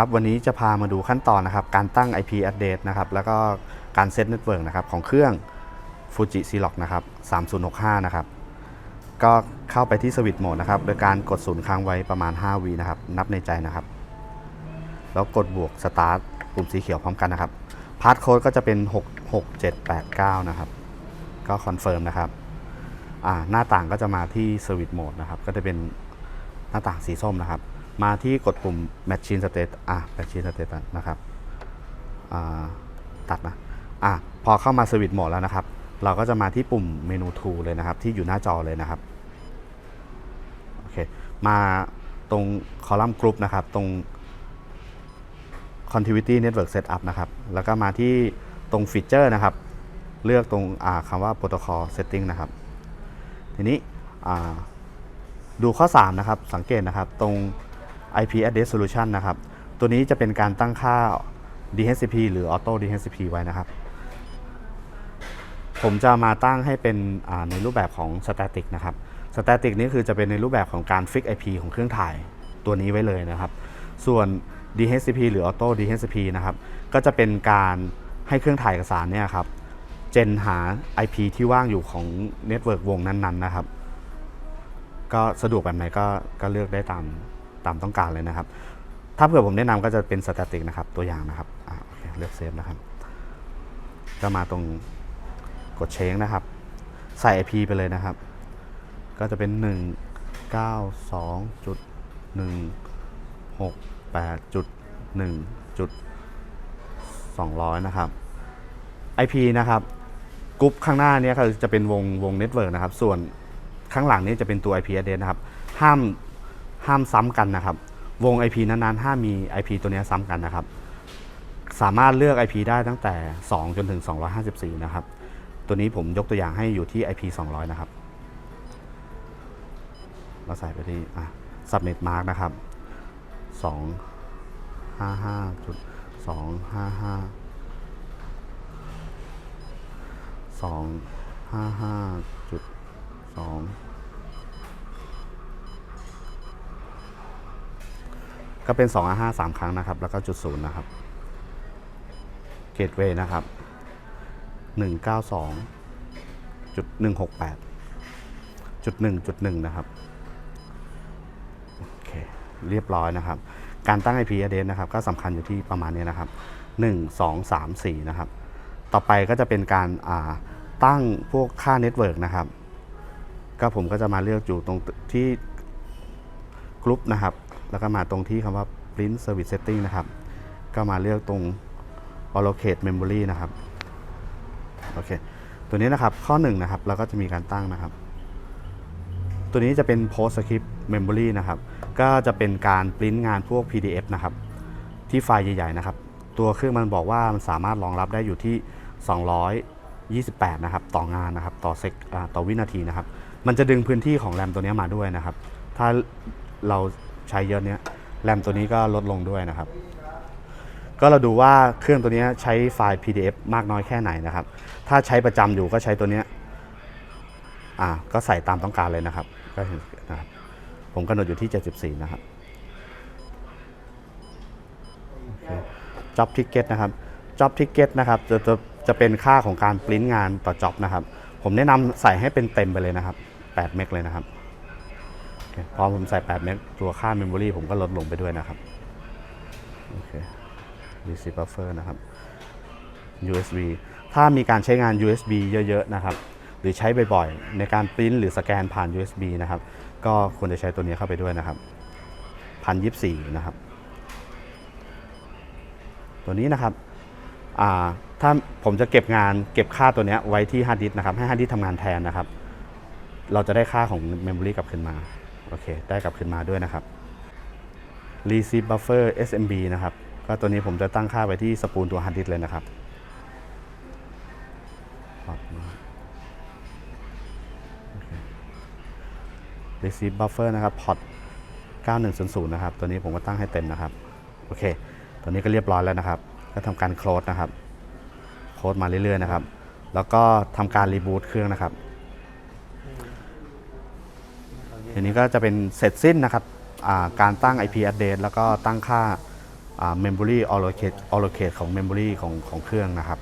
ครับวันนี้จะพามาดูขั้นตอนนะครับการตั้ง IP address นะครับแล้วก็การเซตเน็ตเวิร์กนะครับของเครื่อง Fuji s i l o c นะครับ3065 นะครับ ก็เข้าไปที่สวิตช์โหมดนะครับ โดยการกดศูนย์ค้างไว้ประมาณ 5วินะครับ นับในใจนะครับ แล้วกดบวก Start ปุ่มสีเขียวพร้อมกันนะครับ พาสโค้ดก็จะเป็น 6 6 7 8 9 นะครับ ก็คอนเฟิร์มนะครับหน้าต่างก็จะมาที่สวิตช์โหมดนะครับ ก็จะเป็นหน้าต่างสีส้มนะครับ มาที่กดปุ่ม Machine State อะ Machine State นะครับอ่าตัดนะอะพอเข้ามาสวิตช์หมดแล้วนะครับ เราก็จะมาที่ปุ่มเมนู Tool เลยนะครับ ที่อยู่หน้าจอเลยนะครับโอเคมาตรงคอลัมน์กรุ๊ปนะครับ ตรง Continuity Network Setup นะครับ แล้วก็มาที่ตรงฟีเจอร์นะครับ เลือกตรงอ่าคำว่า Protocol Setting นะครับ ทีนี้ดูข้อ 3 นะครับ สังเกตนะครับ ตรง IP Address Solution นะครับ ตัวนี้จะเป็นการตั้งค่า DHCP หรือ Auto DHCP ไว้นะครับ ผมจะมาตั้งให้เป็นในรูปแบบของ Static นะครับ Static นี่คือจะเป็นในรูปแบบของการ Fix IP ของเครื่องถ่ายตัวนี้ไว้เลยนะครับ ส่วน DHCP หรือ Auto DHCP นะครับ ก็จะเป็นการให้เครื่องถ่ายเอกสารเนี่ยครับ เจนหา IP ที่ว่างอยู่ของเน็ตเวิร์กวงนั้นๆนะครับ ก็สะดวกแบบไหนก็ก็เลือกได้ตาม ตามต้องการเลยนะครับ ถ้าเผื่อผมแนะนำก็จะเป็นสแตติกนะครับตัวอย่างนะครับเเลือกเซฟนะครับ ก็มาตรงกดเชงนะครับ ใส่ IP ไปเลยนะครับ ก็จะเป็น 1 9 2จุด1 6 8จุด1จุด200 นะครับ IP นะครับกรุ๊ปข้างหน้านี้คือจะเป็นวงวงเน็ตเวิร์กนะครับ ส่วนข้างหลังนี้จะเป็นตัว IP address นะครับ ห้าม ห้ามซ้ำกันนะครับ วง IP นั้นๆห้ามมี IP ตัวนี้ซ้ำกันนะครับ สามารถเลือก IP ได้ตั้งแต่ 2 จนถึง 254 นะครับ ตัวนี้ผมยกตัวอย่างให้อยู่ที่ IP 200 นะครับเราใส่ไปที่อะ subnet mark นะครับ 2 55จุด255 สองห้าห้าจุดสอง ก็เป็นสองห้าสามครั้งนะครับ แล้วก็จุดศูนย์นะครับ เกตเวย์นะครับหนึ่งเก้าสองจุดหนึ่งหกแปดจุดหนึ่งจุดหนึ่งนะครับ โอเค เรียบร้อยนะครับ การตั้ง IP address นะครับ ก็สำคัญอยู่ที่ประมาณนี้นะครับ 1 2 3 4 นะครับ ต่อไปก็จะเป็นการาตั้งพวกค่าเน็ตเวิร์กนะครับ ก็ผมก็จะมาเลือกอยู่ตรงที่กรุ๊ปนะครับ แล้วก็มาตรงที่คำว่า print service setting นะครับ ก็มาเลือกตรง allocate memory นะครับ โอเค ตัวนี้นะครับ ข้อ1นะครับ เราก็จะมีการตั้งนะครับ ตัวนี้จะเป็น post script memory นะครับ ก็จะเป็นการปริ้นงานพวก PDF นะครับ ที่ไฟล์ใหญ่ๆนะครับ ตัวเครื่องมันบอกว่ามันสามารถรองรับได้อยู่ที่ 228 นะครับ ต่องานนะครับ ต่อเซกต่อวินาทีนะครับ มันจะดึงพื้นที่ของแรมตัวนี้มาด้วยนะครับ ถ้าเรา ใช้เยอะเนี้ยแรมตัวนี้ก็ลดลงด้วยนะครับ ก็เราดูว่าเครื่องตัวนี้ใช้ไฟล์ PDF มากน้อยแค่ไหนนะครับ ถ้าใช้ประจำอยู่ก็ใช้ตัวนี้อ่าก็ใส่ตามต้องการเลยนะครับก็เห็นนะครับผมกำหนดอยู่ที่ 74 นะครับ job ticket นะครับ job ticket นะครับจะจะจะเป็นค่าของการปริ้นงานต่อ job นะครับ ผมแนะนำใส่ให้เป็นเต็มไปเลยนะครับ 8 เมกเลยนะครับ พอผมใส่ 8 เมกตัวค่า memory ผมก็ลดลงไปด้วยนะครับ โอเค receive buffer นะครับ USB ถ้ามีการใช้งาน USB เยอะ ๆ นะครับ หรือใช้บ่อยๆ ในการปริ้นหรือสแกนผ่าน USB นะครับ ก็ควรจะใช้ตัวนี้เข้าไปด้วยนะครับพันยิบสี่นะครับ ตัวนี้นะครับถ้าผมจะเก็บงานเก็บค่าตัวนี้ไว้ที่ฮาร์ดดิสก์นะครับ ให้ฮาร์ดดิสก์ทำงานแทนนะครับ เราจะได้ค่าของ Memory กลับคืนมา โอเค ได้กลับคืนมาด้วยนะครับ Receive Buffer SMB นะครับ ก็ตัวนี้ผมจะตั้งค่าไว้ที่สปูลตัวฮาร์ดดิสเลยนะครับรับโอเค Receive Buffer นะครับพอร์ต9100 นะครับ ตัวนี้ผมก็ตั้งให้เต็มนะครับ โอเค ตัวนี้ก็เรียบร้อยแล้วนะครับ ก็ทำการโคลดนะครับ โคลดมาเรื่อยๆนะครับ แล้วก็ทำการรีบูตเครื่องนะครับ ทีนี้ก็จะเป็นเสร็จสิ้นนะครับการตั้ง IP address แล้วก็ตั้งค่า memory allocate allocate ของ memory ของของเครื่องนะครับ